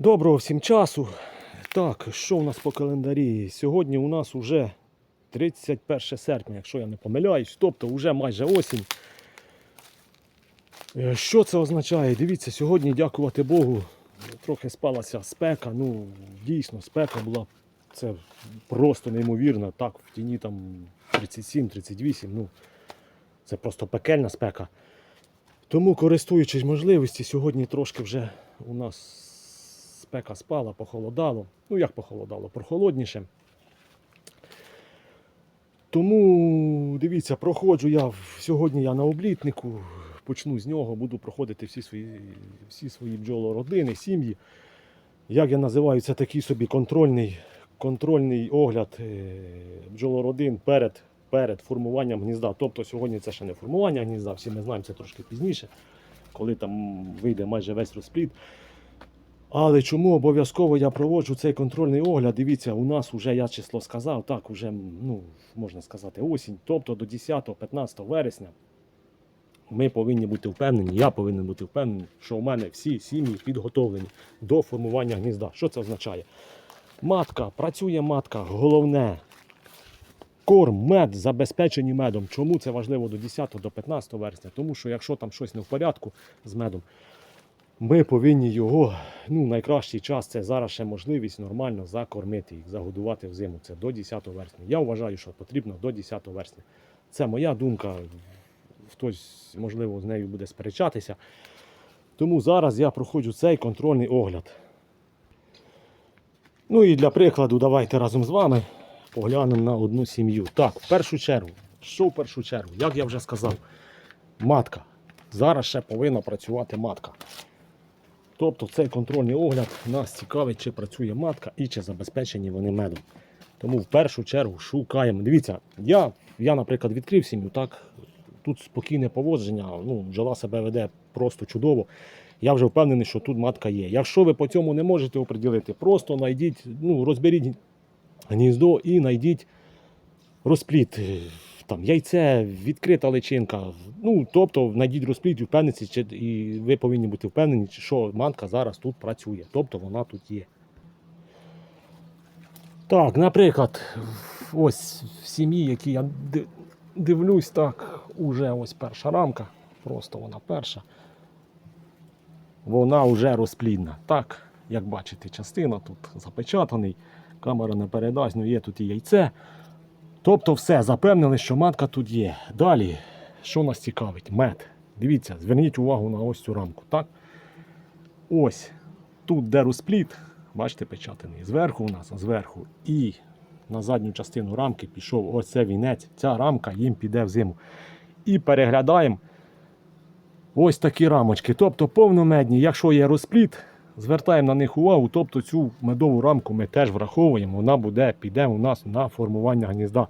Доброго всім часу. Так, що у нас по календарі? Сьогодні у нас уже 31 серпня, якщо я не помиляюсь, тобто вже майже осінь. Е, Що це означає? Дивіться, сьогодні, дякувати Богу, трохи спалася спека. Ну, дійсно, спека була це просто неймовірно. Так, в тіні там 37-38, ну, це просто пекельна спека. Тому, користуючись можливості, сьогодні трошки вже у нас спека спала, похолодало. Ну як похолодало, прохолодніше. Тому дивіться, проходжу я сьогодні я на облітнику, почну з нього, буду проходити всі свої, всі свої бджолородини, сім'ї. Як я називаю, це такий собі контрольний, контрольний огляд е, бджолородин перед, перед формуванням гнізда. Тобто сьогодні це ще не формування гнізда, всі ми знаємо це трошки пізніше, коли там вийде майже весь розплід. Але чому обов'язково я проводжу цей контрольний огляд? Дивіться, у нас вже я число сказав, так, уже, ну, можна сказати, осінь, тобто до 10-15 вересня ми повинні бути впевнені, я повинен бути впевнений, що у мене всі сім'ї підготовлені до формування гнізда. Що це означає? Матка, працює матка, головне. Корм, мед забезпечені медом. Чому це важливо до 10 до 15 вересня? Тому що якщо там щось не в порядку з медом, ми повинні його, ну, найкращий час це зараз ще можливість нормально закормити їх, загодувати взиму. Це до 10 вересня. Я вважаю, що потрібно до 10 вересня. Це моя думка. Хтось, можливо, з нею буде сперечатися. Тому зараз я проходжу цей контрольний огляд. Ну і для прикладу, давайте разом з вами поглянемо на одну сім'ю. Так, в першу чергу, що в першу чергу, як я вже сказав, матка. Зараз ще повинна працювати матка. Тобто цей контрольний огляд нас цікавить, чи працює матка і чи забезпечені вони медом. Тому в першу чергу шукаємо. Дивіться, я, я наприклад, відкрив сім'ю, так, тут спокійне поводження, ну, бджола себе веде просто чудово. Я вже впевнений, що тут матка є. Якщо ви по цьому не можете оприділити, просто знайдіть, ну, розберіть гніздо і знайдіть розпліт. Там яйце, відкрита личинка. Ну, тобто знайдіть розпліт і чи, і ви повинні бути впевнені, що матка зараз тут працює. Тобто вона тут є. Так, наприклад, ось в сім'ї, які я дивлюсь, так, уже ось перша рамка. Просто вона перша. Вона вже розплідна. Так, як бачите, частина тут запечатаний, камера не передасть, ну є тут і яйце. Тобто все, запевнили, що матка тут є. Далі, що нас цікавить? Мед. Дивіться, зверніть увагу на ось цю рамку. Так? Ось тут, де розпліт, бачите, печатаний. Зверху у нас, зверху. І на задню частину рамки пішов ось вінець. Ця рамка їм піде в зиму. І переглядаємо ось такі рамочки. Тобто повномедні, якщо є розпліт, звертаємо на них увагу, тобто цю медову рамку ми теж враховуємо, вона буде, піде у нас на формування гнізда.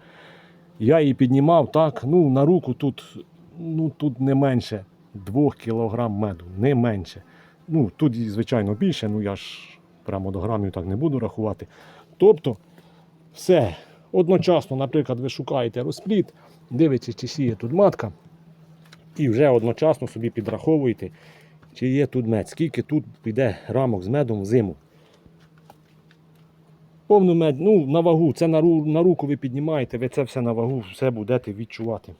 Я її піднімав так, ну на руку тут, ну, тут не менше 2 кг меду, не менше. Ну, тут, звичайно, більше, ну я ж прямо до грамів так не буду рахувати. Тобто, все. Одночасно, наприклад, ви шукаєте розпліт, дивитеся, чи сіє тут матка, і вже одночасно собі підраховуєте, чи є тут мед, скільки тут піде рамок з медом в зиму. Повну мед, ну, на вагу, це на, на руку ви піднімаєте, ви це все на вагу, все будете відчувати.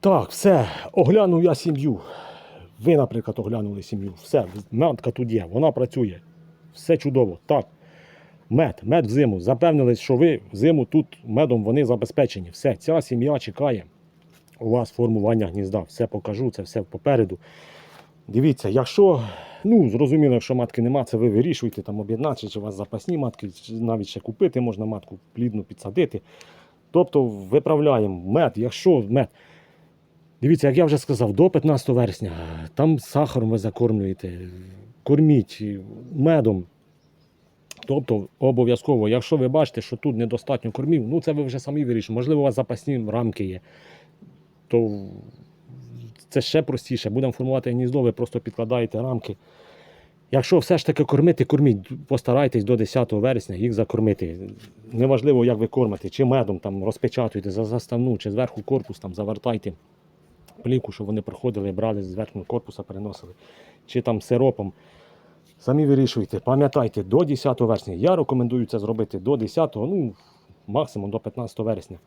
Так, все, оглянув я сім'ю. Ви, наприклад, оглянули сім'ю. Все, матка тут є, вона працює. Все чудово. Так. Мед, мед в зиму. Запевнились, що ви в зиму тут медом вони забезпечені. Все, ця сім'я чекає у вас формування гнізда. Все покажу, це все попереду. Дивіться, якщо, ну, зрозуміло, якщо матки нема, це ви вирішуєте там об'єднати, чи у вас запасні матки, чи навіть ще купити можна матку плідну підсадити. Тобто виправляємо мед, якщо мед. Дивіться, як я вже сказав, до 15 вересня там сахаром ви закормлюєте, корміть медом. Тобто обов'язково, якщо ви бачите, що тут недостатньо кормів, ну це ви вже самі вирішуєте. Можливо, у вас запасні рамки є, то це ще простіше. Будемо формувати гніздо, ви просто підкладаєте рамки. Якщо все ж таки кормити, корміть, постарайтесь до 10 вересня їх закормити. Неважливо, як ви кормите, чи медом там розпечатуєте за заставну, чи зверху корпус там завертайте плівку, щоб вони проходили, брали з верхнього корпуса, переносили, чи там сиропом. Самі вирішуйте, пам'ятайте, до 10 вересня. Я рекомендую це зробити до 10, ну, максимум до 15 вересня.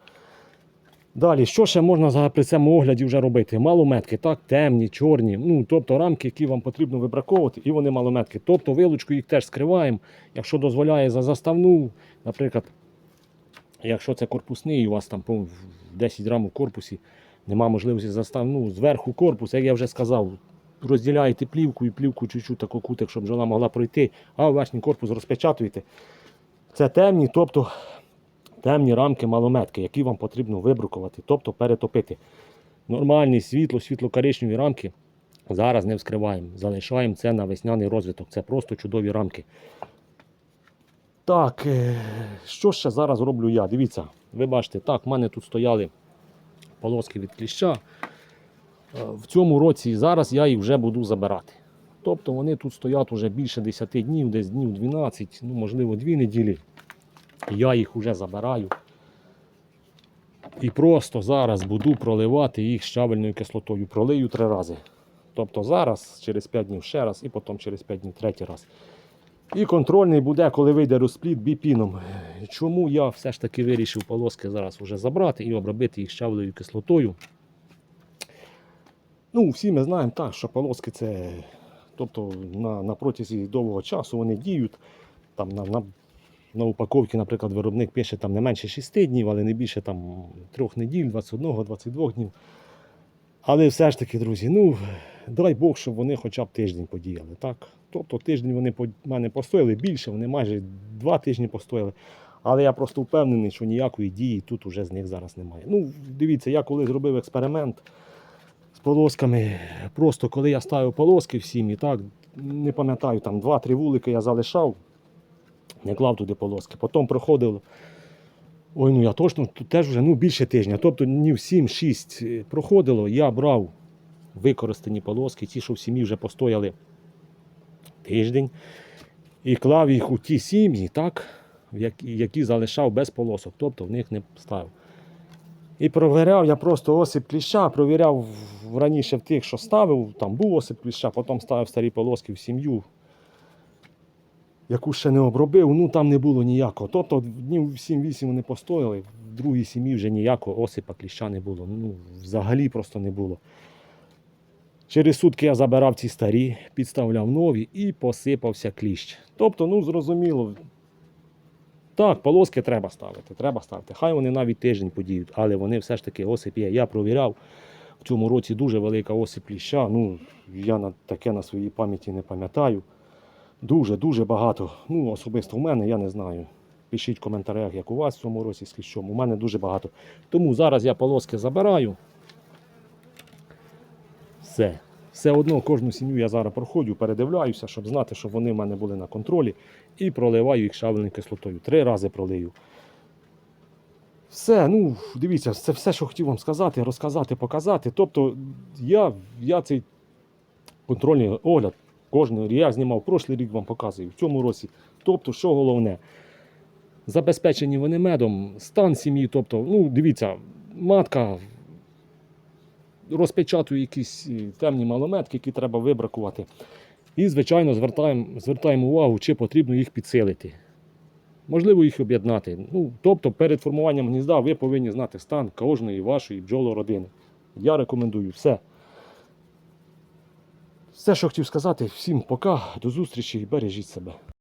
Далі, що ще можна при цьому огляді вже робити? Малометки, так, темні, чорні, ну, тобто рамки, які вам потрібно вибраковувати, і вони малометки. Тобто вилучку їх теж скриваємо. Якщо дозволяє за заставну, наприклад, якщо це корпусний, у вас там 10 грам у корпусі, нема можливості заставну, зверху корпус, як я вже сказав, розділяєте плівку і плівку чуть-чуть таку кутик, щоб бджола могла пройти, а верхній корпус розпечатуєте. Це темні, тобто темні рамки малометки, які вам потрібно вибрукувати, тобто перетопити. Нормальні світло, світло-коричневі рамки зараз не вскриваємо. Залишаємо це на весняний розвиток. Це просто чудові рамки. Так, е, що ще зараз роблю я? Дивіться, ви бачите, так, в мене тут стояли полоски від кліща. Е, В цьому році зараз я їх вже буду забирати. Тобто вони тут стоять уже більше 10 днів, десь днів 12, ну можливо 2 неділі. Я їх вже забираю. І просто зараз буду проливати їх щавельною кислотою. Пролию три рази. Тобто зараз, через 5 днів ще раз, і потім через 5 днів третій раз. І контрольний буде, коли вийде розпліт біпіном. Чому я все ж таки вирішив полоски зараз вже забрати і обробити їх щавлею кислотою. Ну, всі ми знаємо так, що полоски це. Тобто на, на протязі довгого часу вони діють. Там на, на, на упаковці, наприклад, виробник пише там не менше 6 днів, але не більше там 3 неділь, 21-22 днів. Але все ж таки, друзі, ну дай Бог, щоб вони хоча б тиждень подіяли. так? Тобто тиждень вони по мене постояли більше, вони майже два тижні постояли. Але я просто впевнений, що ніякої дії тут уже з них зараз немає. Ну, дивіться, я коли зробив експеримент з полосками, просто коли я ставив полоски в сім'ї, так, не пам'ятаю, там 2-3 вулики я залишав, не клав туди полоски. Потім проходив. Ой, ну я точно тут теж вже ну, більше тижня. Тобто днів 7-6 проходило, я брав використані полоски, ті, що в сім'ї вже постояли тиждень, і клав їх у ті сім'ї, так, які, які залишав без полосок, тобто в них не ставив. І провіряв я просто осип кліща, провіряв раніше в тих, що ставив, там був осип кліща, потім ставив старі полоски в сім'ю, яку ще не обробив, ну там не було ніякого. Тобто днів 7-8 вони постояли, в другій сім'ї вже ніякого осипа кліща не було. Ну, взагалі просто не було. Через сутки я забирав ці старі, підставляв нові і посипався кліщ. Тобто, ну зрозуміло. Так, полоски треба ставити, треба ставити. Хай вони навіть тиждень подіють, але вони все ж таки осип є. Я провіряв. В цьому році дуже велика осип кліща. Ну, я на таке на своїй пам'яті не пам'ятаю. Дуже, дуже багато. Ну, особисто в мене, я не знаю. Пишіть в коментарях, як у вас в цьому році з кліщом. У мене дуже багато. Тому зараз я полоски забираю. Все. Все одно кожну сім'ю я зараз проходжу, передивляюся, щоб знати, щоб вони в мене були на контролі. І проливаю їх шавленою кислотою. Три рази пролию. Все, ну, дивіться, це все, що хотів вам сказати, розказати, показати. Тобто, я, я цей контрольний огляд кожний я знімав прошлий рік, вам показую, в цьому році. Тобто, що головне, забезпечені вони медом, стан сім'ї. Тобто, ну, дивіться, матка розпечатує якісь е, темні малометки, які треба вибракувати. І, звичайно, звертаємо, звертаємо увагу, чи потрібно їх підсилити. Можливо, їх об'єднати. Ну, тобто, перед формуванням гнізда ви повинні знати стан кожної вашої бджолородини. Я рекомендую все. Все, що хотів сказати, всім пока, до зустрічі і бережіть себе.